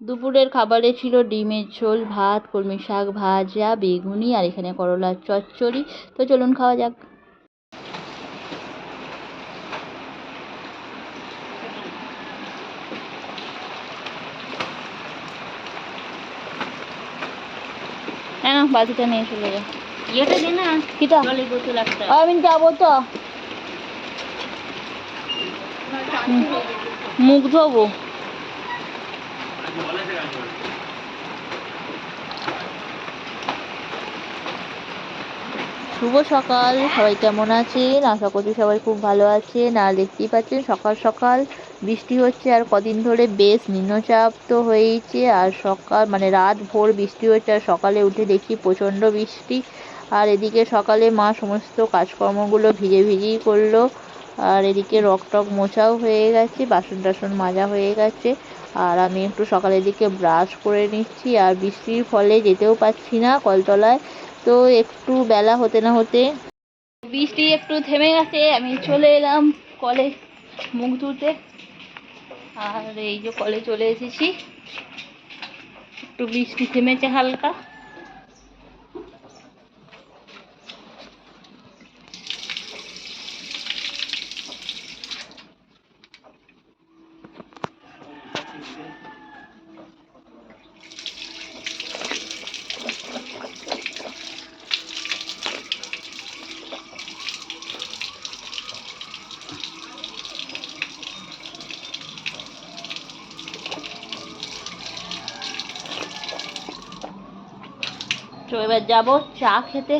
দুপুরের খাবারে ছিল ডিমের ঝোল ভাত কলমি শাক ভাজা বেগুনি আর এখানে করলার চচ্চড়ি। তো চলুন খাওয়া যাক। না নিয়ে চলে যা। ইয়েটা দে না। কিটা? জলের বোতল একটা। আমি যাব তো। মুখ ধোবো। শুভ সকাল, সবাই কেমন আছেন? আশা করছি সবাই খুব ভালো আছেন। আর দেখতেই পাচ্ছেন, সকাল সকাল বৃষ্টি হচ্ছে, আর কদিন ধরে বেশ নিম্নচাপ তো হয়েইছে। আর সকাল মানে রাত ভোর বৃষ্টি হচ্ছে, আর সকালে উঠে দেখি প্রচণ্ড বৃষ্টি। আর এদিকে সকালে মা সমস্ত কাজকর্মগুলো ভিজে ভিজেই করল। আর এদিকে রক টক মোছাও হয়ে গেছে, বাসন টাসন মাজা হয়ে গেছে। আর আমি একটু সকালের দিকে ব্রাশ করে নিচ্ছি আর বৃষ্টির ফলে যেতেও পারছি না কলতলায়। তো একটু বেলা হতে না হতে বৃষ্টি একটু থেমে গেছে, আমি চলে এলাম কলে মুখ ধুতে। আর এই যে কলে চলে এসেছি। একটু বৃষ্টি থেমেছে হালকা। তো এবার যাব চা খেতে।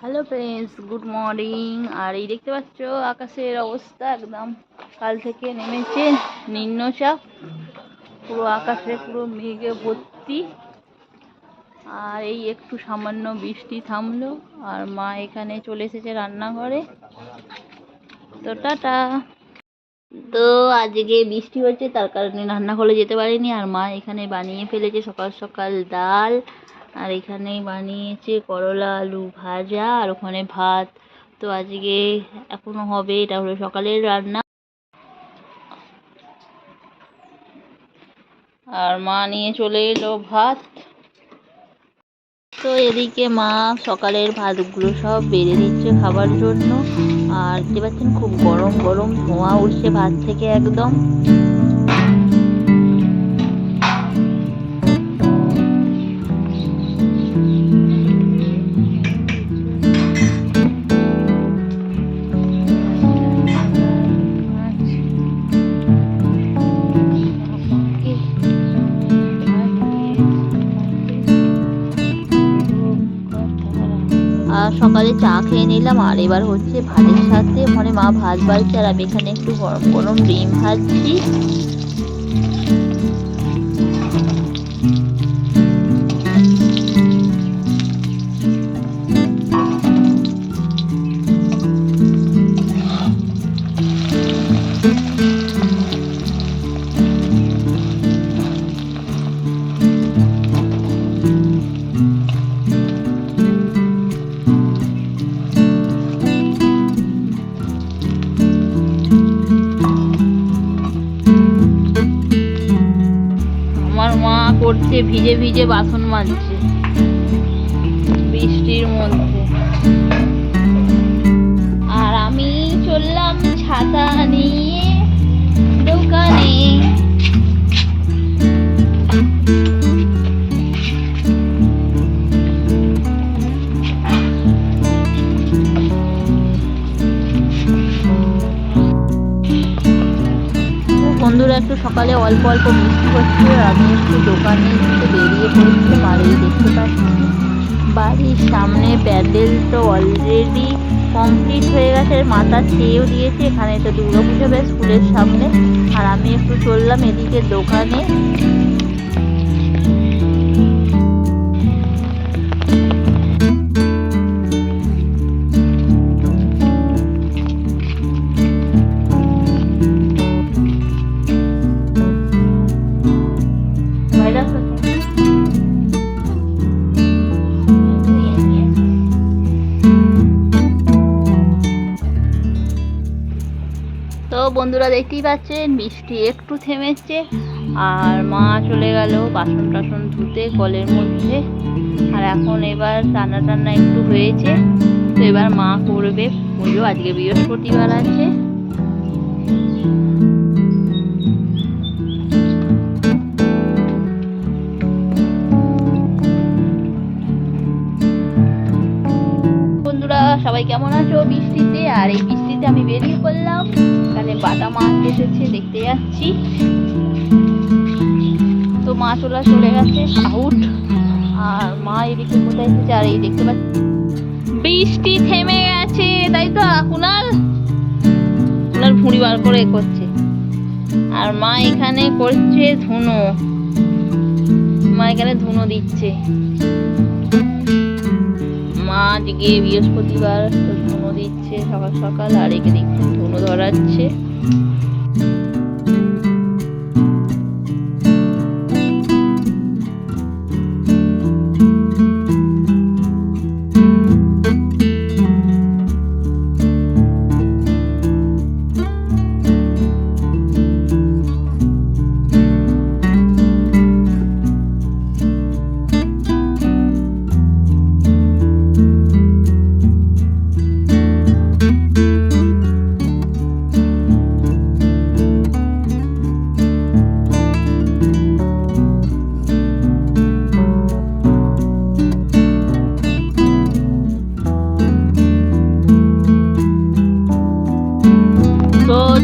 হ্যালো ফ্রেন্ডস গুড মর্নিং আর এই দেখতে পাচ্ছ আকাশের অবস্থা একদম। কাল থেকে নেমেছে নিম্নচাপ। পুরো আকাশে পুরো মেঘে ভর্তি। আর এই একটু সামান্য বৃষ্টি থামলো, আর মা এখানে চলে এসেছে রান্নাঘরে। তো টাটা। তো আজকে বৃষ্টি হচ্ছে, তার কারণে রান্নাঘরে যেতে পারিনি, আর মা এখানে বানিয়ে ফেলেছে সকাল সকাল ডাল। আর এখানে বানিয়েছে করলা, আলু ভাজা, আর ওখানে ভাত। তো আজকে এখনও হবে, এটা হলো সকালের রান্না। আর মা নিয়ে চলে এলো ভাত। তো এদিকে মা সকালের ভাতগুলো সব বেড়ে দিচ্ছে খাবার জন্য। আর দেখতে পাচ্ছেন খুব গরম গরম ধোঁয়া উঠছে ভাত থেকে একদম। সকালে চা খেয়ে নিলাম, আর এবার হচ্ছে ভাতের সাথে মানে মা ভাত বাড়ছে, আর আমি এখানে একটু গরম গরম ডিম ভাজছি। করছে ভিজে ভিজে বাসন মাজছে। বৃষ্টির মধ্যে। আর আমি চললাম ছাতা নিয়ে সকালে অল্প অল্প বৃষ্টি হচ্ছে আমি একটু দোকানে একটু বেরিয়ে পড়েছিলাম বাড়ি দেখতে পাচ্ছি। বাড়ির সামনে প্যান্ডেল তো অলরেডি কমপ্লিট হয়ে গেছে মাথা চেয়েও দিয়েছে, এখানে তো দুর্গাপুজো স্কুলের সামনে। আর আমি একটু চললাম এদিকে দোকানে। বন্ধুরা দেখতেই পাচ্ছেন, বৃষ্টি একটু থেমেছে, আর মা চলে গেল বাসন টাসন ধুতে কলের মধ্যে। আর এখন এবার রান্না টান্না একটু হয়েছে, তো এবার মা করবে পুজো। আজকে বৃহস্পতিবার আছে। সবাই কেমন আছো? বৃষ্টিতে। আর এই বৃষ্টিতে আমি বেরিয়ে পড়লাম। এখানে বাটা মাছ এসেছে, দেখতে যাচ্ছি। তো মাছ ওরা চলে গেছে আউট আর মা এদিকে কোথায় এসেছে? আর এই দেখতে পাচ্ছি বৃষ্টি থেমে গেছে, তাই তো কুনাল। কুনাল ভুঁড়ি বার করে করছে। আর মা এখানে করছে ধুনো। মা এখানে ধুনো দিচ্ছে। মা আজকে বৃহস্পতিবার ধুনো দিচ্ছে সকাল সকাল আর এখানে একটু ধুনো ধরাচ্ছে।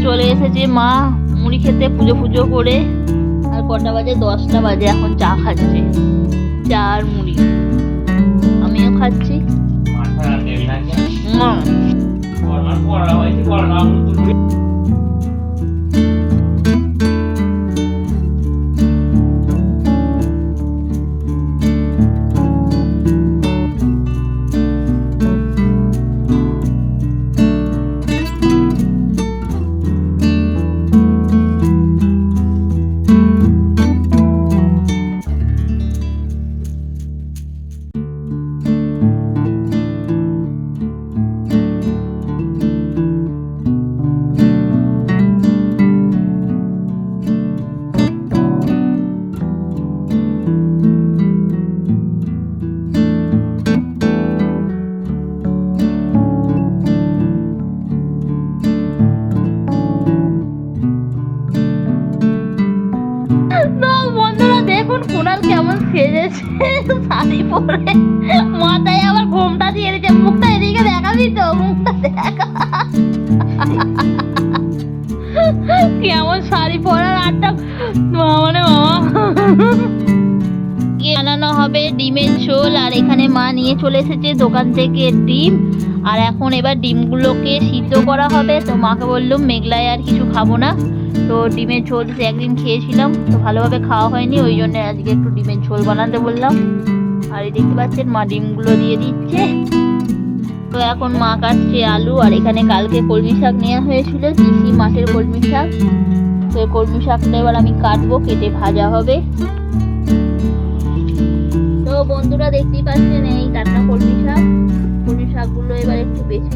চলে এসেছে মা মুড়ি খেতে পুজো পুজো করে। আর কটা বাজে? দশটা বাজে এখন চা খাচ্ছে। চা আর মুড়ি। আমিও খাচ্ছি। উম, শাড়ি পরে মাথায় আবার ঘোমটা দিয়ে দিয়েছে মুখটা এদিকে দেখাবি তো, মুখটা দেখা। কেমন শাড়ি পরার আটটা মানে বানানো হবে ডিমের ঝোল, আর এখানে মা নিয়ে চলে এসেছে দোকান থেকে ডিম। আর এখন এবার ডিমগুলোকে সিদ্ধ করা হবে। তো মাকে বললাম, মেঘলায় আর কিছু খাব না। তো ডিমের ঝোল একদিন খেয়েছিলাম, তো ভালোভাবে খাওয়া হয়নি, ওই জন্য আজকে একটু ডিমের ঝোল বানাতে বললাম। আর এই দেখতে পাচ্ছেন, মা ডিমগুলো দিয়ে দিচ্ছে। তো এখন মা কাটছে আলু, আর এখানে কালকে কলমি শাক নেওয়া হয়েছিল দিশি মাঠের কলমি শাক। তো এই কলমি শাকটা এবার আমি কাটবো, কেটে ভাজা হবে। তো বন্ধুরা দেখতেই পাচ্ছেন এই টাটকা কলমি শাক। কলমি শাকগুলো এবার একটু বেছে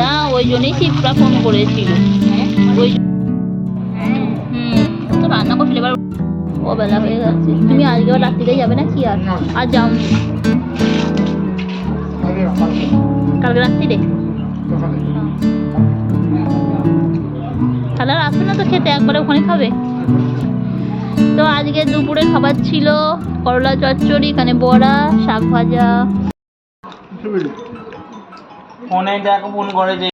না ওই জন্যই শিবরা ফোন করেছিল। ওই হুম, তো রান্না করছিল, এবার ও বেলা হয়ে গেছে। তুমি আজকে রাত্রিরে যাবে না কি আর? আর যাও কালকে কালকে রাত্রিরে? তাহলে আর আসবে না তো খেতে, একবারে ওখানে খাবে। তো আজকে দুপুরে খাবার ছিল করলা চচ্চড়ি, এখানে বড়া, শাক ভাজা। ফোনে দেখো ফোন করে যে